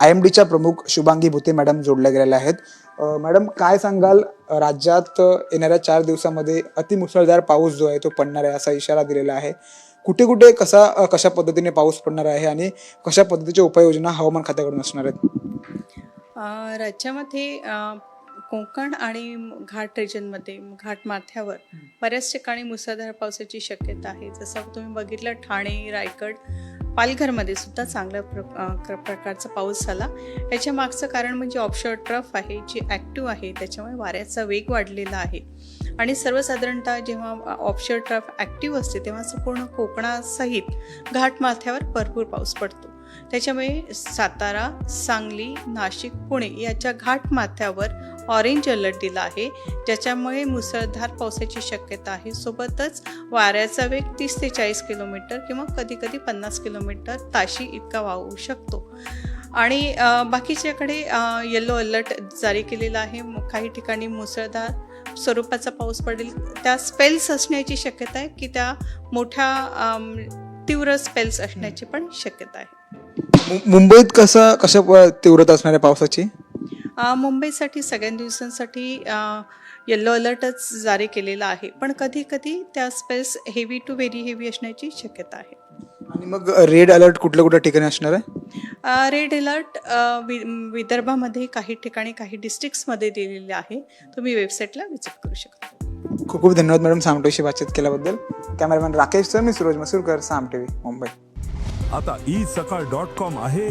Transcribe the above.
I am डीच्या प्रमुख शुभांगी भुते मॅडम जोडल्या गेलेल्या आहेत. मॅडम काय सांगाल? राज्यात येणाऱ्या चार दिवसामध्ये अतिमुसळधार पाऊस जो आहे तो पडणार आहे असा इशारा दिलेला आहे. कुठे कुठे कसा कशा पद्धतीने पाऊस पडणार आहे आणि कशा पद्धतीच्या उपाययोजना हवामान खात्याकडून असणार आहेत? राज्यामध्ये कोकण आणि घाट रिजनमध्ये घाट माथ्यावर बऱ्याच ठिकाणी मुसळधार पावसाची शक्यता आहे. जसं तुम्ही बघितलं ठाणे रायगड पालघरमध्ये सुद्धा चांगल्या प्र प्रकारचा पाऊस झाला. याच्या मागचं कारण म्हणजे ऑफशोअर ट्रफ आहे जी ॲक्टिव्ह आहे त्याच्यामुळे वाऱ्याचा वेग वाढलेला आहे. आणि सर्वसाधारणतः जेव्हा ऑफशोअर ट्रफ ॲक्टिव्ह असते तेव्हा संपूर्ण कोकणासहित घाटमाथ्यावर भरपूर पाऊस पडतो. त्याच्यामुळे सातारा सांगली नाशिक पुणे याच्या घाटमाथ्यावर ऑरेंज अलर्ट दिला आहे. ज्याच्यामुळे मुसळधार पावसाची शक्यता आहे. सोबतच वाऱ्याचा वेग तीस ते चाळीस किलोमीटर किंवा कधीकधी पन्नास किलोमीटर ताशी इतका वाहू शकतो. आणि बाकीच्याकडे येलो अलर्ट जारी केलेला आहे. काही ठिकाणी मुसळधार स्वरूपाचा पाऊस पडेल. त्या स्पेल्स असण्याची शक्यता आहे की त्या मोठ्या तीव्र स्पेल्स असण्याची पण शक्यता आहे. मुंबईत कसं कशा तीव्रता असणार आहे पावसाची? मुंबईसाठी सगळ्या दिवसांसाठी येल्लो अलर्टच जारी केलेला आहे. पण कधी कधी त्या spells heavy to very heavy असण्याची शक्यता आहे. आणि मग रेड अलर्ट कुठल्या कुठल्या ठिकाणी असणार आहे? रेड अलर्ट वि विदर्भामध्ये काही ठिकाणी काही डिस्ट्रिक्ट्समध्ये दिलेले आहे. तुम्ही वेबसाईटला विजिट करू शकता. खूप खूप धन्यवाद मॅडम सामटेशी बातचीत केल्याबद्दल. कॅमेरामॅन राकेश सर मी सूरज मसूरकर साम टी व्ही मुंबई. आता ई सकाळ डॉट कॉम आहे.